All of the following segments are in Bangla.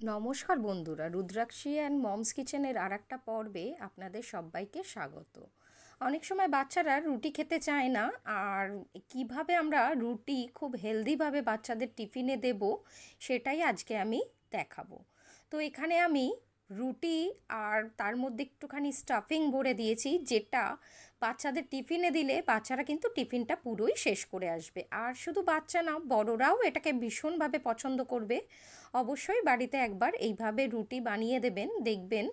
নমস্কার বন্ধুরা, রুদ্রাক্ষী অ্যান্ড মমস কিচেনের আর একটা পর্বে আপনাদের সবাইকে স্বাগত। অনেক সময় বাচ্চারা রুটি খেতে চায় না, আর কীভাবে আমরা রুটি খুব হেলদিভাবে বাচ্চাদের টিফিনে দেব সেটাই আজকে আমি দেখাবো। তো এখানে আমি রুটি আর তার মধ্যে একটুখানি স্টাফিং ভরে দিয়েছি, যেটা বাচ্চাদের টিফিনে দিলে বাচ্চারা কিন্তু টিফিনটা পুরোই শেষ করে আসবে। আর শুধু বাচ্চা না, বড়রাও এটাকে ভীষণভাবে পছন্দ করবে। অবশ্যই বাড়িতে একবার এইভাবে রুটি বানিয়ে দেবেন, দেখবেন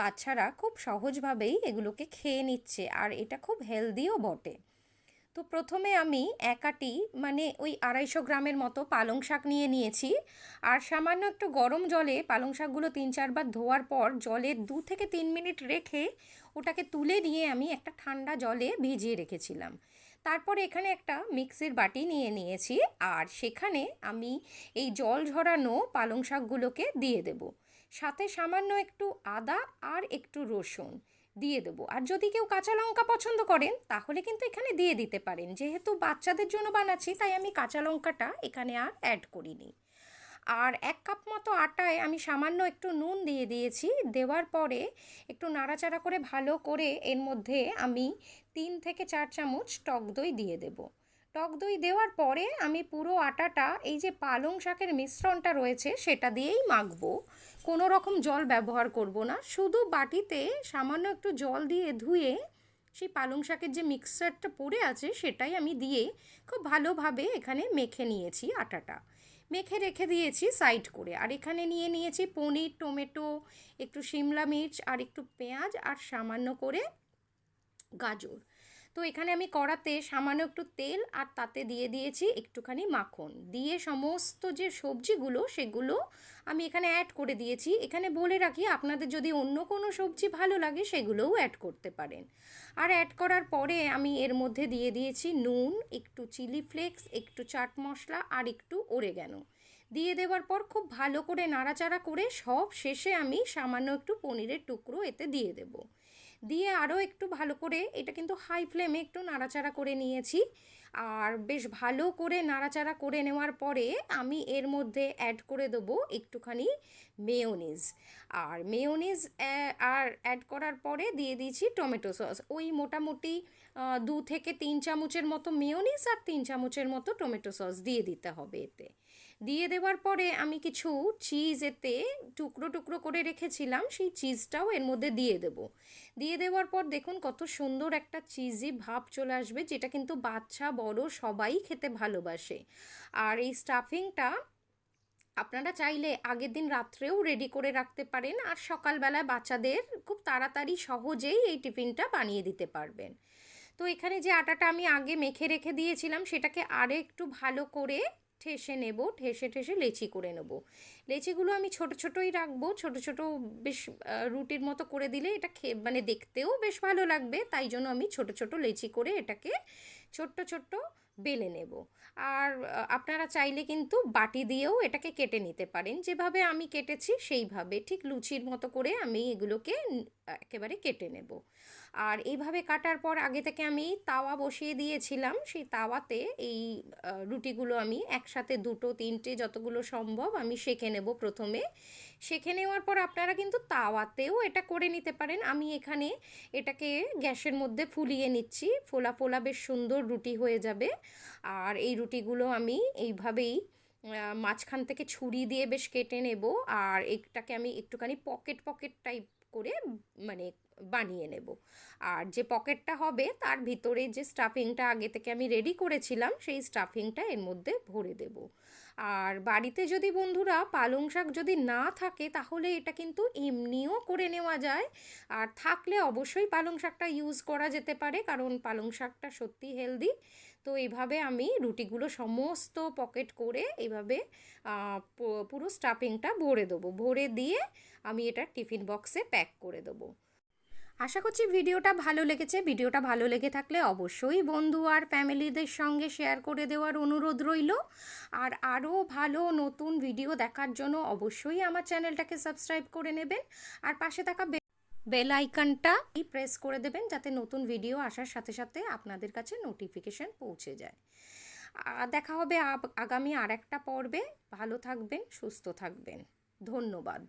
বাচ্চারা খুব সহজভাবেই এগুলোকে খেয়ে নিচ্ছে, আর এটা খুব হেলদিও বটে। তো প্রথমে আমি একাটি মানে ওই আড়াইশো গ্রামের মতো পালং শাক নিয়ে নিয়েছি। আর সামান্য একটু গরম জলে পালং শাকগুলো তিন চারবার ধোয়ার পর জলে দু থেকে তিন মিনিট রেখে ওটাকে তুলে নিয়ে আমি একটা ঠান্ডা জলে ভিজিয়ে রেখেছিলাম। তারপর এখানে একটা মিক্সির বাটি নিয়ে নিয়েছি আর সেখানে আমি এই জল ঝরানো পালং শাকগুলোকে দিয়ে দেব। সাথে সামান্য একটু আদা আর একটু রসুন। দিয়ে দেবো। আর যদি কেউ কাঁচা লঙ্কা পছন্দ করেন, তাহলে কিন্তু এখানে দিয়ে দিতে পারেন। যেহেতু বাচ্চাদের জন্য বানাচ্ছি, তাই আমি কাঁচা লঙ্কাটা এখানে আর অ্যাড করিনি। আর এক কাপ মতো আটায় আমি সামান্য একটু নুন দিয়ে দিয়েছি। দেওয়ার পরে একটু নাড়াচাড়া করে ভালো করে এর মধ্যে আমি তিন থেকে চার চামচ টক দই দিয়ে দেব। টক দই দেওয়ার পরে আমি পুরো আটাটা, এই যে পালং শাকের মিশ্রণটা রয়েছে, সেটা দিয়েই মাখবো। কোনো রকম জল ব্যবহার করব না। শুধু বাটিতে সামান্য একটু জল দিয়ে ধুয়ে, সেই পালং শাকের যে মিক্সারটা পড়ে আছে, সেটাই আমি দিয়ে খুব ভালোভাবে এখানে মেখে নিয়েছি আটাটা। মেখে রেখে দিয়েছি সাইড করে। আর এখানে নিয়ে নিয়েছি পনির, টমেটো, একটু শিমলা মির্চ, আর একটু পেঁয়াজ, আর সামান্য করে গাজর। তো এখানে আমি কড়াতে সামান্য একটু তেল আর তাতে দিয়ে দিয়েছি একটুখানি মাখন। দিয়ে সমস্ত যে সবজিগুলো, সেগুলো আমি এখানে অ্যাড করে দিয়েছি। এখানে বলে রাখি, আপনাদের যদি অন্য কোনো সবজি ভালো লাগে, সেগুলোও অ্যাড করতে পারেন। আর অ্যাড করার পরে আমি এর মধ্যে দিয়ে দিয়েছি নুন, একটু চিলি ফ্লেক্স একটু চাট মশলা আর একটু ওরেগানো দিয়ে দেওয়ার পর খুব ভালো করে নাড়াচাড়া করে সব শেষে আমি সামান্য একটু পনিরের টুকরো এতে দিয়ে দেবো। দিয়ে আরও একটু ভালো করে এটা কিন্তু হাই ফ্লেমে একটু নাড়াচাড়া করে নিয়েছি। আর বেশ ভালো করে নাড়াচাড়া করে নেওয়ার পরে আমি এর মধ্যে অ্যাড করে দেবো একটুখানি মেয়োনিজ আর মেয়োনিজ আর অ্যাড করার পরে দিয়ে দিয়েছি টমেটো সস ওই মোটামুটি দু থেকে তিন চামচের মতো মেয়োনিজ আর তিন চামচের মতো টমেটো সস দিয়ে দিতে হবে এতে। দিয়ে দেওয়ার পরে আমি কিছু চিজ এতে টুকরো টুকরো করে রেখেছিলাম, সেই চিজটাও এর মধ্যে দিয়ে দেবো। দিয়ে দেওয়ার পর দেখুন কত সুন্দর একটা চিজি ভাব চলে আসবে, যেটা কিন্তু বাচ্চা বড় সবাই খেতে ভালোবাসে। আর এই স্টাফিংটা আপনারা চাইলে আগের দিন রাত্রেও রেডি করে রাখতে পারেন আর সকালবেলায় বাচ্চাদের খুব তাড়াতাড়ি সহজেই এই টিফিনটা বানিয়ে দিতে পারবেন। তো এখানে যে আটাটা আমি আগে মেখে রেখে দিয়েছিলাম, সেটাকে আরে একটু ভালো করে ঠেসে নেব, ঠেসে ঠেসে লেচি করে নেব। লেচিগুলো আমি ছোট ছোটোই রাখব, ছোট ছোট বেশ রুটির মতো করে দিলে এটা খেয়ে মানে দেখতেও বেশ ভালো লাগবে, তাই জন্য আমি ছোট ছোট লেচি করে এটাকে ছোট্ট ছোট্ট বেলে নেব। আর আপনারা চাইলে কিন্তু বাটি দিয়েও এটাকে কেটে নিতে পারেন, যেভাবে আমি কেটেছি সেইভাবে, ঠিক লুচির মতো করে আমি এগুলোকে, একেবারে কেটে নেব। আর এইভাবে কাটার পর আগে থেকে আমি তাওয়া বসিয়ে দিয়েছিলাম, সেই তাওয়াতে এই রুটিগুলো আমি একসাথে দুটো, তিনটে যতগুলো সম্ভব আমি সেঁকে নেব প্রথমে। সেঁকে নেওয়ার পর আপনারা কিন্তু তাওয়াতেও এটা করে নিতে পারেন। আমি এখানে এটাকে গ্যাসের মধ্যে ফুলিয়ে নিচ্ছি, ফোলা ফোলা বেশ সুন্দর রুটি হয়ে যাবে। আর এই রুটিগুলো আমি এইভাবেই মাঝখান থেকে ছুরি দিয়ে বেশ কেটে নেব। আর এটাকে আমি একটুখানি পকেট পকেট টাইপ করে মানে বানিয়ে নেব। আর যে পকেটটা হবে তার ভিতরে যে স্টাফিংটা আগে থেকে আমি রেডি করেছিলাম, সেই স্টাফিংটা এর মধ্যে ভরে দেব। আর বাড়িতে যদি বন্ধুরা পালং শাক যদি না থাকে, তাহলে এটা কিন্তু এমনিও করে নেওয়া যায়। আর থাকলে অবশ্যই পালং শাকটা ইউজ করা যেতে পারে, কারণ পালং শাকটা সত্যি হেলদি তো এইভাবে আমি রুটিগুলো সমস্ত পকেট করে এইভাবে পুরো স্টাফিংটা ভরে দেবো। ভরে দিয়ে আমি এটা টিফিন বক্সে প্যাক করে দেবো। আশা করছি ভিডিওটা ভালো লেগেছে। ভিডিওটা ভালো লেগে থাকলে অবশ্যই বন্ধু আর ফ্যামিলিদের সঙ্গে শেয়ার করে দেওয়ার অনুরোধ রইল। আর আরও ভালো নতুন ভিডিও দেখার জন্য অবশ্যই আমার চ্যানেলটাকে সাবস্ক্রাইব করে নেবেন। আর পাশে থাকা বেল আইকনটা প্রেস করে দেবেন যাতে নতুন ভিডিও আসার সাথে সাথে আপনাদের কাছে নোটিফিকেশান পৌঁছে যায়। দেখা হবে আগামী আর একটা পর্বে। ভালো থাকবেন, সুস্থ থাকবেন। ধন্যবাদ।